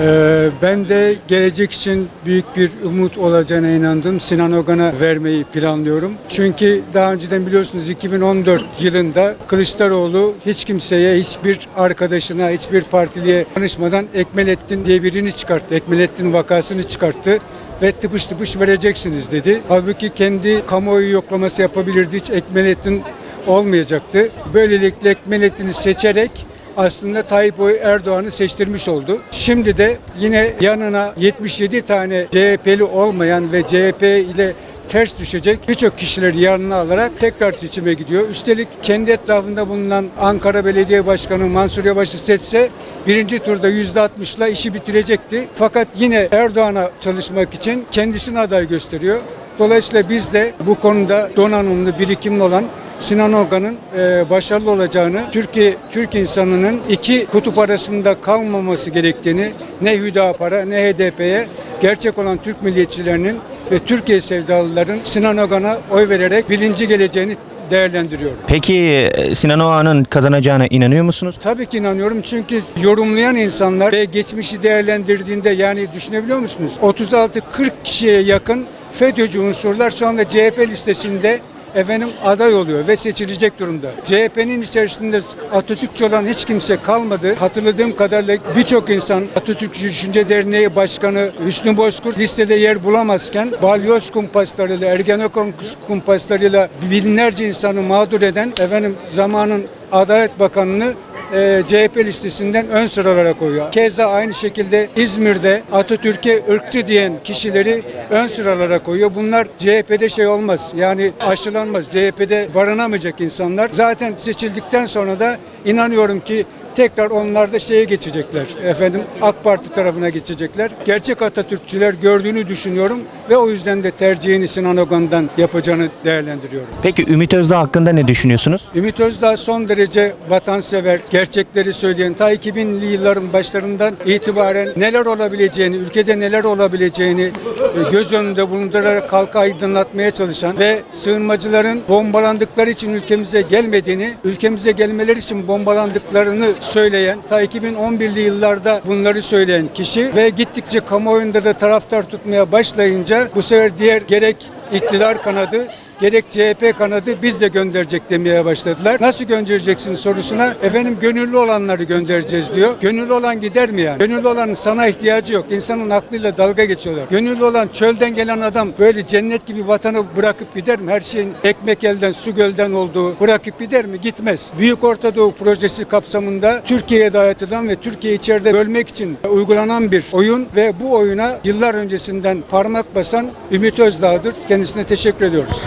Ee, ben de gelecek için büyük bir umut olacağına inandım. Sinan Ogan'a vermeyi planlıyorum. Çünkü daha önceden biliyorsunuz 2014 yılında Kılıçdaroğlu hiç kimseye, hiçbir arkadaşına, hiçbir partiliye tanışmadan Ekmelettin diye birini çıkarttı. Ekmelettin vakasını çıkarttı ve tıpış tıpış vereceksiniz dedi. Halbuki kendi kamuoyu yoklaması yapabilirdi. Hiç Ekmelettin olmayacaktı. Böylelikle Ekmelettin'i seçerek aslında Tayyip Erdoğan'ı seçtirmiş oldu. Şimdi de yine yanına 77 tane CHP'li olmayan ve CHP ile ters düşecek birçok kişileri yanına alarak tekrar seçime gidiyor. Üstelik kendi etrafında bulunan Ankara Belediye Başkanı Mansur Yavaş'ı seçse birinci turda %60'la işi bitirecekti. Fakat yine Erdoğan'a çalışmak için kendisini aday gösteriyor. Dolayısıyla biz de bu konuda donanımlı, birikimli olan Sinan Ogan'ın e, başarılı olacağını, Türkiye Türk insanının iki kutup arasında kalmaması gerektiğini ne Hüdapar'a ne HDP'ye gerçek olan Türk milliyetçilerinin ve Türkiye sevdalıların Sinan Ogan'a oy vererek birinci geleceğini değerlendiriyorum. Peki e, Sinan Oğan'ın kazanacağına inanıyor musunuz? Tabii ki inanıyorum çünkü yorumlayan insanlar ve geçmişi değerlendirdiğinde yani düşünebiliyor musunuz? 36-40 kişiye yakın FETÖ'cü unsurlar şu anda CHP listesinde efendim aday oluyor ve seçilecek durumda. CHP'nin içerisinde Atatürkçü olan hiç kimse kalmadı. Hatırladığım kadarıyla birçok insan Atatürkçü Düşünce Derneği Başkanı Hüsnü Bozkurt listede yer bulamazken balyoz kumpaslarıyla, Ergenekon kumpaslarıyla binlerce insanı mağdur eden efendim zamanın Adalet Bakanı'nı e, CHP listesinden ön sıralara koyuyor. Keza aynı şekilde İzmir'de Atatürk'e ırkçı diyen kişileri ön sıralara koyuyor. Bunlar CHP'de şey olmaz. Yani aşılanmaz. CHP'de barınamayacak insanlar. Zaten seçildikten sonra da inanıyorum ki tekrar onlar da şeye geçecekler. Efendim AK Parti tarafına geçecekler. Gerçek Atatürkçüler gördüğünü düşünüyorum ve o yüzden de tercihini Sinan Ogan'dan yapacağını değerlendiriyorum. Peki Ümit Özdağ hakkında ne düşünüyorsunuz? Ümit Özdağ son derece vatansever, gerçekleri söyleyen, ta 2000'li yılların başlarından itibaren neler olabileceğini, ülkede neler olabileceğini e, göz önünde bulundurarak halka aydınlatmaya çalışan ve sığınmacıların bombalandıkları için ülkemize gelmediğini, ülkemize gelmeleri için bombalandıklarını söyleyen, ta 2011'li yıllarda bunları söyleyen kişi ve gittikçe kamuoyunda da taraftar tutmaya başlayınca bu sefer diğer gerek iktidar kanadı gerek CHP kanadı biz de gönderecek demeye başladılar. Nasıl göndereceksin sorusuna efendim gönüllü olanları göndereceğiz diyor. Gönüllü olan gider mi yani? Gönüllü olanın sana ihtiyacı yok. İnsanın aklıyla dalga geçiyorlar. Gönüllü olan çölden gelen adam böyle cennet gibi vatanı bırakıp gider mi? Her şeyin ekmek elden su gölden olduğu bırakıp gider mi? Gitmez. Büyük Orta Doğu projesi kapsamında Türkiye'ye dayatılan ve Türkiye içeride bölmek için uygulanan bir oyun ve bu oyuna yıllar öncesinden parmak basan Ümit Özdağ'dır. Kendisine teşekkür ediyoruz.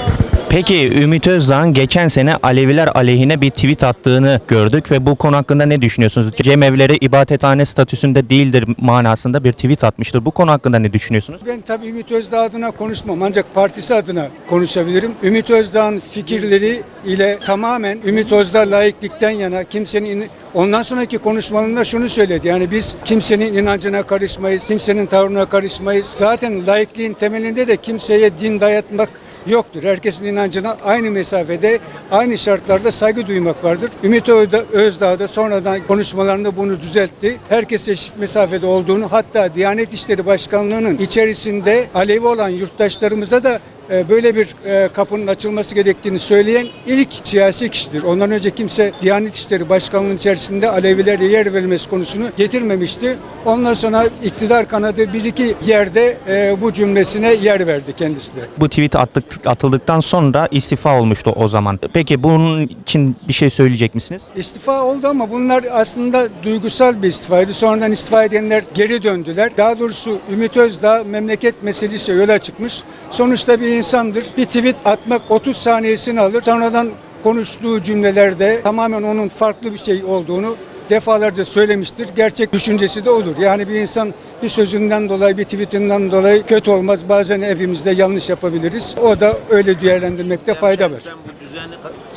Peki Ümit Özdağ'ın geçen sene Aleviler aleyhine bir tweet attığını gördük ve bu konu hakkında ne düşünüyorsunuz? Cemevleri ibadethane statüsünde değildir manasında bir tweet atmıştır. Bu konu hakkında ne düşünüyorsunuz? Ben tabii Ümit Özdağ adına konuşmam ancak partisi adına konuşabilirim. Ümit Özdağ'ın fikirleri ile tamamen Ümit Özdağ laiklikten yana kimsenin Ondan sonraki konuşmalarında şunu söyledi. Yani biz kimsenin inancına karışmayız, kimsenin tavrına karışmayız. Zaten laikliğin temelinde de kimseye din dayatmak yoktur. Herkesin inancına aynı mesafede, aynı şartlarda saygı duymak vardır. Ümit Özdağ da sonradan konuşmalarında bunu düzeltti. Herkes eşit mesafede olduğunu hatta Diyanet İşleri Başkanlığı'nın içerisinde Alevi olan yurttaşlarımıza da böyle bir e, kapının açılması gerektiğini söyleyen ilk siyasi kişidir. Ondan önce kimse Diyanet İşleri Başkanlığı'nın içerisinde Alevilere yer verilmesi konusunu getirmemişti. Ondan sonra iktidar kanadı bir iki yerde e, bu cümlesine yer verdi kendisi de. Bu tweet attık, atıldıktan sonra istifa olmuştu o zaman. Peki bunun için bir şey söyleyecek misiniz? İstifa oldu ama bunlar aslında duygusal bir istifaydı. Sonradan istifa edenler geri döndüler. Daha doğrusu Ümit Özdağ memleket meselesi yola çıkmış. Sonuçta bir insandır. Bir tweet atmak 30 saniyesini alır. Sonradan konuştuğu cümlelerde tamamen onun farklı bir şey olduğunu defalarca söylemiştir. Gerçek düşüncesi de olur. Yani bir insan bir sözünden dolayı, bir tweetinden dolayı kötü olmaz. Bazen hepimizde yanlış yapabiliriz. O da öyle değerlendirmekte fayda var. Bu düzeni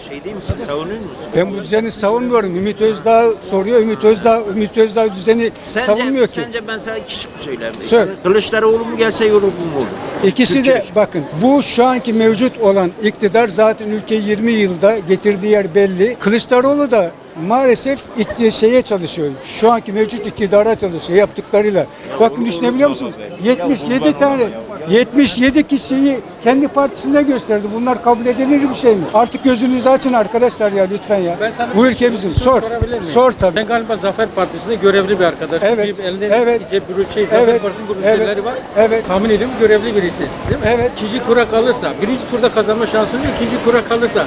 şey değil misin? Savunuyor musun? Ben bu düzeni savunmuyorum. Ümit Özdağ soruyor. Ümit Özdağ, Ümit Özdağ düzeni Sence, savunmuyor ki. Sence ben sana kişi mi söyleyeyim? Söyle. Kılıçdaroğlu mu gelse yolu bu mu olur? İkisi de bakın bu şu anki mevcut olan iktidar zaten ülkeyi 20 yılda getirdiği yer belli. Kılıçdaroğlu da maalesef ikti şeye çalışıyor. Şu anki mevcut iktidara çalışıyor yaptıklarıyla. Bakın düşünebiliyor musunuz? 77 tane 77 kişiyi kendi partisinde gösterdi. Bunlar kabul edilir bir şey mi? Artık gözünüzü açın arkadaşlar ya lütfen ya. Ben sana Bu bir ülkemizin soru sor. sorabilir miyim? Sor tabii. Ben galiba Zafer Partisi'nde görevli bir arkadaşım. Evet, Cep, elinde evet. cep bürü- şey, Zafer Evet, Partisi'nin evet, bürücüleri var. evet. Tahmin ediyorum görevli birisi. Değil mi? Evet. Kişi tura kalırsa, birinci turda kazanma şansı değil, ikinci tura kalırsa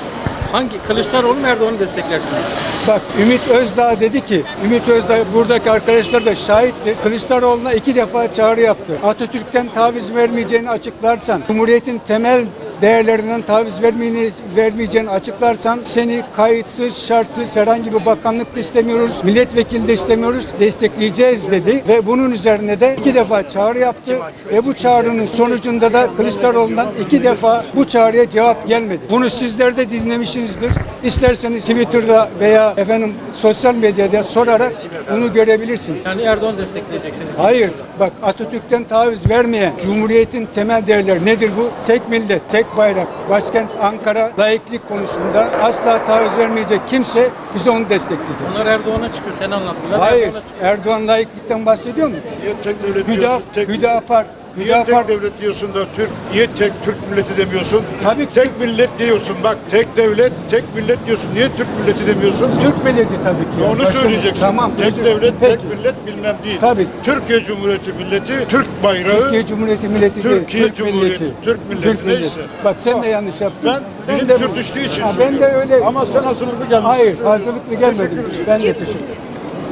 hangi Kılıçdaroğlu mu Erdoğan'ı desteklersiniz? Bak Ümit Özdağ dedi ki, Ümit Özdağ buradaki arkadaşlar da şahitti. Kılıçdaroğlu'na iki defa çağrı yaptı. Atatürk'ten taviz vermeyeceğini açıklarsan, Cumhuriyet'in temel değerlerinden taviz vermeyeni, vermeyeceğini açıklarsan seni kayıtsız, şartsız herhangi bir bakanlık da istemiyoruz, milletvekili de istemiyoruz, destekleyeceğiz dedi. Ve bunun üzerine de iki defa çağrı yaptı ve bu çağrının sonucunda da Kılıçdaroğlu'ndan iki defa bu çağrıya cevap gelmedi. Bunu sizler de dinlemişsinizdir. İsterseniz Twitter'da veya efendim sosyal medyada sorarak bunu görebilirsiniz. Yani Erdoğan destekleyeceksiniz. Hayır. Bak Atatürk'ten taviz vermeyen Cumhuriyet'in temel değerleri nedir bu? Tek millet, tek bayrak. Başkent Ankara layıklık konusunda asla taviz vermeyecek kimse biz onu destekleyeceğiz. Onlar Erdoğan'a çıkıyor, sen anlattılar. Hayır. Çıkıyor. Erdoğan layıklıktan bahsediyor mu? Niye tek devlet Hüda, diyorsun? Tek, Hüdapar. Niye tek devlet diyorsun da Türk, niye tek Türk milleti demiyorsun? Tabii ki. Tek millet diyorsun. Bak tek devlet, tek millet diyorsun. Niye Türk milleti demiyorsun? Türk milleti tabii ki. Ya Onu Başka- söyleyeceksin. Tamam. Tek özür- devlet, Peki. tek millet bilmem değil. Tabii. Türkiye Cumhuriyeti milleti, Türk bayrağı. Türkiye Cumhuriyeti milleti Türkiye değil, Türk Cumhuriyeti, milleti. Türk milleti, neyse. Bak sen de yanlış yaptın. Ben dilim de- sürtüştüğü için Ha, Ben de söylüyorum. öyle. Ama sen hazırlıklı gelmişsin. Hayır, söylüyorsun. hazırlıklı gelmedim. Ben de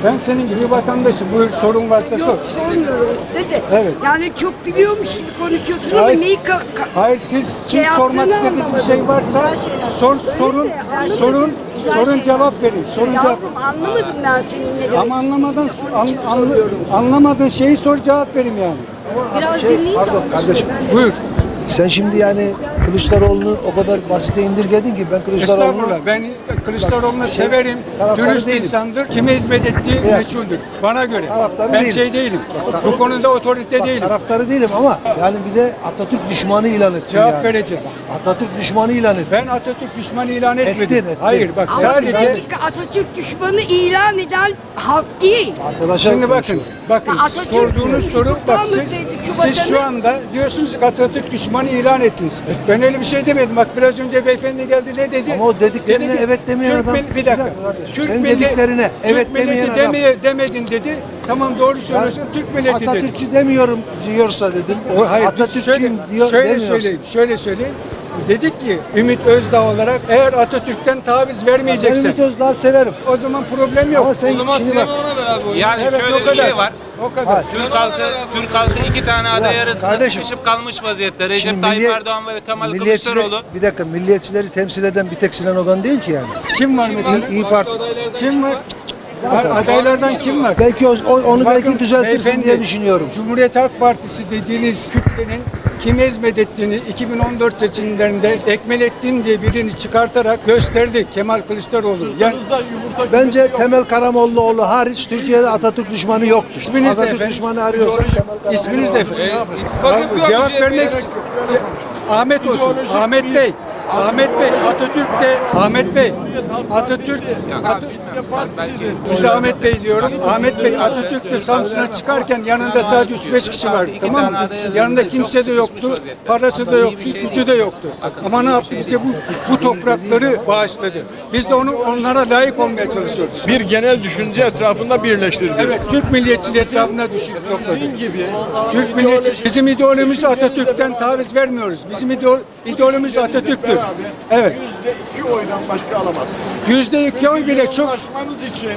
Ben senin gibi vatandaşım. Buyur sorun varsa sor. Yok sormuyorum size de. Evet. Yani çok biliyormuş gibi konuşuyorsun ama Hayır, neyi ka- ka- hayır siz, siz şey sormak yaptığını istediğiniz bir anlamadım. şey varsa Güzel şeyler sor, sorun, de anlamadım. sorun, Güzel sorun şeyler cevap verin. Sorun cevap. Yavrum anlamadım ben senin ne demek Ama anlamadın, istediğini. an, Onun için an, soruyorum. anlamadığın şeyi sor cevap verim yani. Biraz Şey, dinleyin de pardon kardeşim. Buyur. Sen şimdi yani Kılıçdaroğlu'nu o kadar basite indirgedin ki ben Kılıçdaroğlu'nu Estağfurullah. Ben Kılıçdaroğlu'nu Şey, severim. taraftarı Dürüst değilim. insandır. Kime hizmet ettiği Evet. meçhuldür. Bana göre. Taraftarı ben değilim. şey değilim. Bu konuda otorite Bak, değilim. taraftarı değilim ama yani bir de Atatürk düşmanı ilan ettin Cevap yani. vereceğim. Atatürk düşmanı ilan ettin. Ben Atatürk düşmanı ilan etmedim. Ettin, ettin. Hayır bak Ama sadece bir dakika Atatürk düşmanı ilan eden halk değil. Arkadaşlar Şimdi bakın, konuşuyor. bakın Ya Atatürk sorduğunuz soru bak siz şu siz şu vatanı- anda diyorsunuz ki Atatürk düşmanı ilan ettiniz. Ben öyle bir şey demedim. Bak biraz önce beyefendi geldi ne dedi? Ama o dediklerine Dedi ki, evet demeyen Türk adam- bir dakika. Türk senin milli- dediklerine evet Türk milleti demeyen adam- demeye demedin dedi. Tamam doğru söylüyorsun. Türk milleti dedi. Atatürkçü demiyorum diyorsa dedim. O, hayır, Atatürkçüyüm şöyle, diyor şöyle demiyorsun. söyleyeyim, şöyle söyleyeyim. Dedik ki Ümit Özdağ olarak eğer Atatürk'ten taviz Ben vermeyeceksen Ümit Özdağ'ı severim. o zaman problem yok. Ama sen şimdi bak. Yani Evet, şöyle o bir kadar. şey var. O kadar. Hayır. Türk halkı, Türk halkı iki tane aday arasında kardeşim. sıkışıp kalmış vaziyette. Recep Şimdi Tayyip milli- Erdoğan ve Kemal Kılıçdaroğlu. Bir dakika milliyetçileri temsil eden bir tek Sinan Ogan değil ki yani. Kim var mesela? İyi, Parti. Kim var? Adaylardan kim var? Belki o, o- onu belki Bakın düzeltirsin beyefendi, diye düşünüyorum. Cumhuriyet Halk Partisi dediğiniz kütlenin kim hizmet ettiğini 2014 seçimlerinde Ekmelettin diye birini çıkartarak gösterdi Kemal Kılıçdaroğlu. Yani Bence Temel Karamollaoğlu hariç Türkiye'de Atatürk düşmanı yoktur. İsminiz Atatürk efendim? düşmanı Temel Karamollaoğlu. isminiz de efendim. Abi, cevap vermek için Ahmet olsun. Ahmet Bey. Ahmet Bey, Atatürk de Ahmet Bey, Atatürk, Size Ahmet Bey diyorum. Ahmet Bey Atatürk de Samsun'a çıkarken yanında sadece 3-5 kişi vardı tamam mı? Yanında kimse de yoktu, parası da yoktu, gücü de yoktu. Ama ne yaptı? Bize bu, bu toprakları bağışladı. Biz de onu onlara layık olmaya çalışıyoruz. bir genel düşünce etrafında birleştirdi. Evet, Türk milliyetçiliği etrafına düşün, topladı. Türk milliyetçi, bizim ideolojimiz Atatürk'ten taviz vermiyoruz. Bizim ideo, ideolojimiz Atatürk'tür. Evet, Yüzde iki oydan başka alamazsınız. yüzde iki oy bile çok. Ulaşmanız için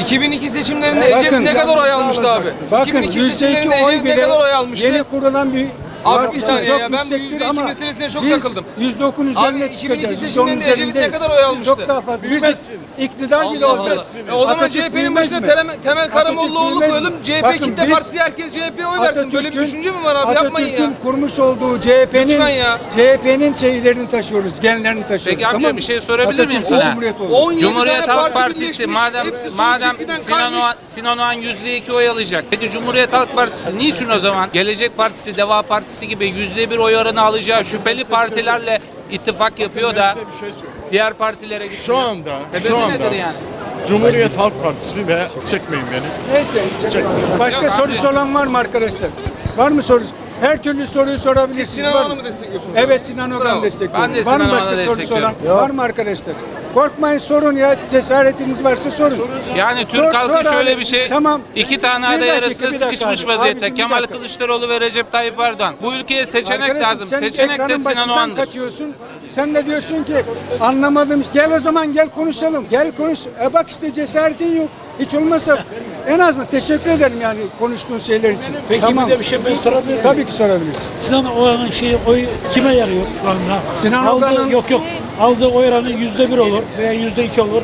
2002 seçimlerinde Bakın, Ecevit ne kadar oy almıştı abi? Bakın 2002 yüzde iki seçimlerinde oy Ecevit ne bile kadar oy almıştı? yeni kurulan bir Abi bir saniye çok ya, ben bu yüzde iki meselesine çok biz takıldım. Yüzde okun üzerine 2002 çıkacağız. Yüzde onun Ecevit ne kadar oy almıştı? Çok daha fazla. Biz Bilmezsiniz. iktidar bile Allah Allah. olacağız. E o zaman Atatürk CHP'nin bilmez başına mi? Temel, temel Karamollaoğlu bilmez mi? koyalım. CHP Bakın kitle biz- partisi herkes CHP'ye oy versin. Böyle bir Atatürk'ün- düşünce mi var abi? Yapmayın ya. Atatürk'ün kurmuş olduğu CHP'nin Lütfen ya. CHP'nin şeylerini taşıyoruz, genlerini taşıyoruz. Peki amca tamam mı? bir şey sorabilir miyim Atatürk'ün sana? Cumhuriyeti oldu. 17 Cumhuriyet tane Halk parti Partisi birleşmiş, madem hepsi sol madem çizgiden Sinan kaymış. Oğan, Sinan Oğan yüzde iki oy alacak. Peki Cumhuriyet Halk Partisi niçin o zaman Gelecek Partisi, Deva Partisi gibi yüzde bir oy oranı alacağı şüpheli partilerle ittifak yapıyor da şey söyleyeyim. diğer partilere Şu gitmiyor? anda, Sebebi şu anda nedir yani? Cumhuriyet Halk Partisi ve çekmeyin beni. Neyse. Başka sorusu olan var mı arkadaşlar? Var mı sorusu? Her türlü soruyu sorabilirsiniz. Siz Sinan Var Oğan'ı mı? mı destekliyorsunuz? Evet Sinan Oğan'ı Bravo. destekliyorum. Ben de var mı Sinan başka Oğan'ı sorusu olan? destekliyorum. Var mı arkadaşlar? Korkmayın sorun ya. Cesaretiniz varsa sorun. Yani Türk Sor- halkı sor şöyle abi. bir şey. Tamam. iki tane Bir aday dakika, arasında bir dakika sıkışmış abi. vaziyette. Abicim, bir Kemal dakika. Kılıçdaroğlu ve Recep Tayyip Erdoğan. Bu ülkeye seçenek Arkadaşım, lazım. sen Seçenek de ekranın Sinan başından Oğan'dır. kaçıyorsun. Sen de diyorsun ki anlamadım. Gel o zaman gel konuşalım. Gel konuş. E bak işte cesaretin yok. Hiç olmazsa en azından teşekkür ederim yani konuştuğun şeyler için. Peki tamam. bir de bir şey ben sorabilir miyim? Tabii ki sorabilirsin. Sinan Oğan'ın şeyi oyu kime yarıyor şu anda? Sinan Aldığı- Oğan'ın- yok yok. Aldığı oy oranı yüzde bir olur veya yüzde iki olur.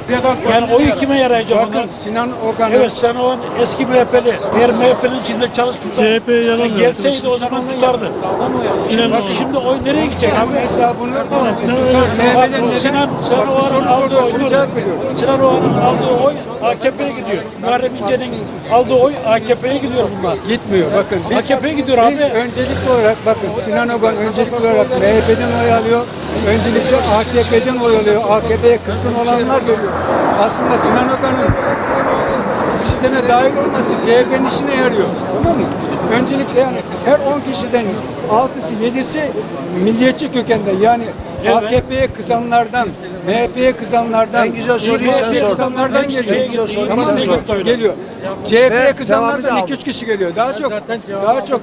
Yani oyu kime yarayacak Bakın onlar? Sinan Ogan'ın Evet Sinan Oğan eski MHP'li. Eğer MHP'nin içinde çalışmışsa CHP yaramıyor. gelseydi o zaman tutardı. Sinan Oğan. Şimdi oy nereye gidecek abi? hesabını MHP'den neden? Sinan, Oğan'ın aldığı oy. Sinan Oğan'ın aldığı oy AKP'ye gidiyor. Muharrem İnce'nin aldığı oy AKP'ye gidiyor bunlar. Gitmiyor bakın. Biz, AKP'ye gidiyor abi. öncelikli olarak bakın Sinan Ogan öncelikli olarak MHP'den oy alıyor. Öncelikle AKP'den oy alıyor. AKP'ye kızgın olanlar geliyor. Aslında Sinan Ogan'ın sisteme dahil olması CHP'nin işine yarıyor. Tamam mı? Öncelikle yani her 10 kişiden 6'sı 7'si milliyetçi kökende yani Evet. AKP'ye kızanlardan, MHP'ye kızanlardan, En güzel soruyu sen sordun. kızanlardan En geliyor. güzel soruyu sen sordun. Geliyor. CHP'ye kızanlardan aldı. 2-3 kişi geliyor. Daha çok daha çok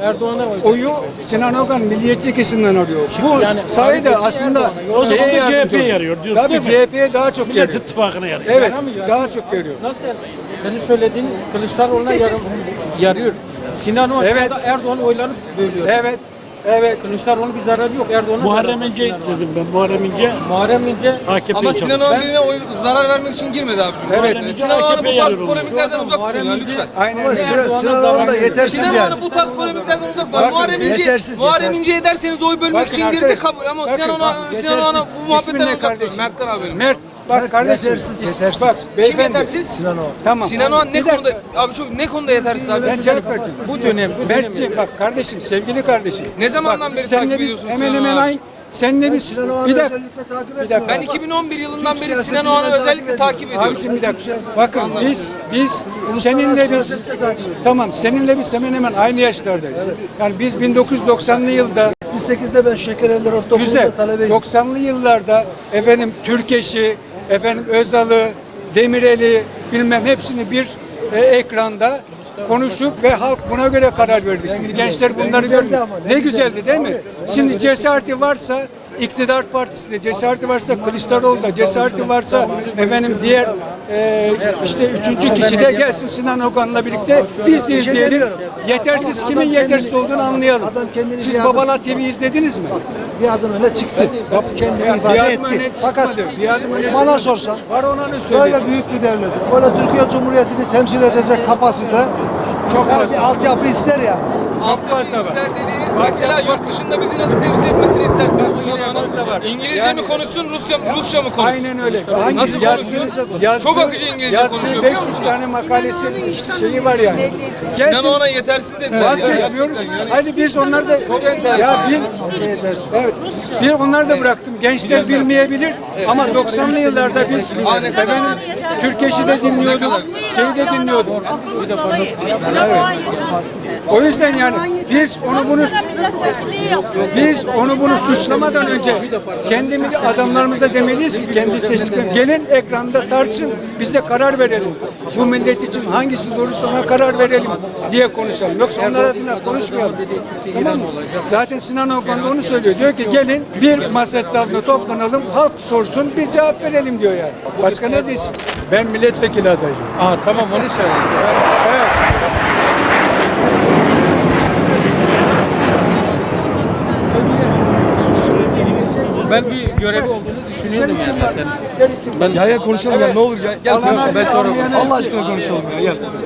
oyu Sinan Ogan milliyetçi kesimden arıyor. Bu Yani sayede aslında O şeye CHP'ye yarıyor diyorsun Tabii? CHP'ye daha çok Millet yarıyor. İttifakı'na yarıyor. Evet, daha çok yarıyor. Nasıl? Senin söylediğin Kılıçdaroğlu'na yarıyor. Sinan Oğan Evet. Erdoğan oylarını bölüyor. Evet. Evet. Kılıçdaroğlu'nun bir zararı yok. Erdoğan'ın Muharrem zararı. İnce dedim ben. Muharrem İnce Muharrem İnce AKP'ye Ama Sinan çalışıyor. Oğan birine oy zarar vermek için girmedi abi. Evet. Yani Sinan Oğan'ı bu tarz polemiklerden uzak tutun Muharrem ya İnce- lütfen. Aynen Ama öyle. Sinan, Sinan Oğan da yetersiz Sinan yani. Oğan'ı bu tarz polemiklerden uzak Bakın, tutun. Muharrem İnce, yetersiz, Muharrem yetersiz. İnce'ye derseniz oy bölmek Bakın için girdi arkadaş, kabul ama bakın, Sinan Oğan'a Sinan Oğan'a yetersiz. bu muhabbetten İsmin ne uzak durun. kardeşim? Abi. Mert bak kardeşim. yetersiz, is- yetersiz. Bak Kim beyefendi. yetersiz? Sinan Oğan. Tamam. Sinan Oğan ne Bir dakika. konuda abi çok ne konuda yetersiz abi? Ben cevap vereceğim. Bu dönem. Mert'ciğim bak kardeşim, sevgili kardeşim. Ne zamandan Bak, beri takip ediyorsun Hemen Sinan hemen aynı. Senle biz bir dakika. özellikle takip dakika. Ben 2011 yılından Türk beri Sinan Oğan'ı özellikle takip ediyorum. Abicim bir dakika. Bakın biz biz seninle biz tamam seninle biz hemen hemen aynı yaşlardayız. Yani biz 1990'lı yılda 78'de ben şeker evleri ortaokulunda güzel talebeydim. 90'lı yıllarda efendim Türkeş'i, efendim Özal'ı, Demirel'i bilmem hepsini bir e, ekranda konuşup ve halk buna göre karar verdi. Şimdi gençler bunları görmüyor. ne Ne güzeldi. değil mi? Tabii. Şimdi cesareti varsa iktidar partisinde cesareti varsa Kılıçdaroğlu'da cesareti varsa efendim diğer e, işte üçüncü kişi de gelsin Sinan Okan'la birlikte biz de şey izleyelim. Yetersiz Adam kimin kendini- yetersiz olduğunu anlayalım. adam kendini Siz adım- Babala TV izlediniz mi? Bir adım öne çıktı. Kendini Ya, ifade bir adım öne etti. çıkmadı. Fakat bir adım öne bana çıkmadı. sorsan var olanı söyledi. böyle büyük bir devlet, böyle Türkiye Cumhuriyeti'ni temsil edecek kapasite Çok yani fazla. bir altyapı ister ya. Altyapı fazla var. Mesela yurt dışında bizi nasıl temsil etmesini istersiniz Sinan. Oğan'ın? İngilizce Yani- mi konuşsun, Rusça, Rusça mı konuşsun? Aynen öyle. Hangi Nasıl yazdığı- Çok akıcı İngilizce yazdığı konuşuyor, biliyor 500 musunuz? tane makalesi şeyi var yani. Sinan Gelsin. Oğan'a yetersiz dediler. Vazgeçmiyoruz. Yani. Hadi biz onları da ya bir evet bir onları da bıraktım. Gençler bilmeyebilir ama 90'lı yıllarda biz efendim Türkeş'i de dinliyorduk. Şeyi de dinliyorduk. O yüzden yani biz onu bunu biz onu bunu suçlamadan önce kendimizi adamlarımıza demeliyiz ki kendi seçtiklerimiz gelin ekranda tartışın biz de karar verelim. Bu millet için hangisi doğrusu ona karar verelim diye konuşalım. Yoksa onlar adına konuşmayalım. Tamam mı? Zaten Sinan Okan da onu söylüyor. Diyor ki gelin bir masa etrafında toplanalım halk sorsun biz cevap verelim diyor yani. Başka ne desin? Ben milletvekili adayım. Aa tamam onu söyle. Evet. Ben bir görevi olduğunu düşünüyordum yani zaten. Ben Ya ya konuşalım ya ne olur ya. Gel konuşalım. Ben sonra Allah aşkına konuşalım ya. Gel.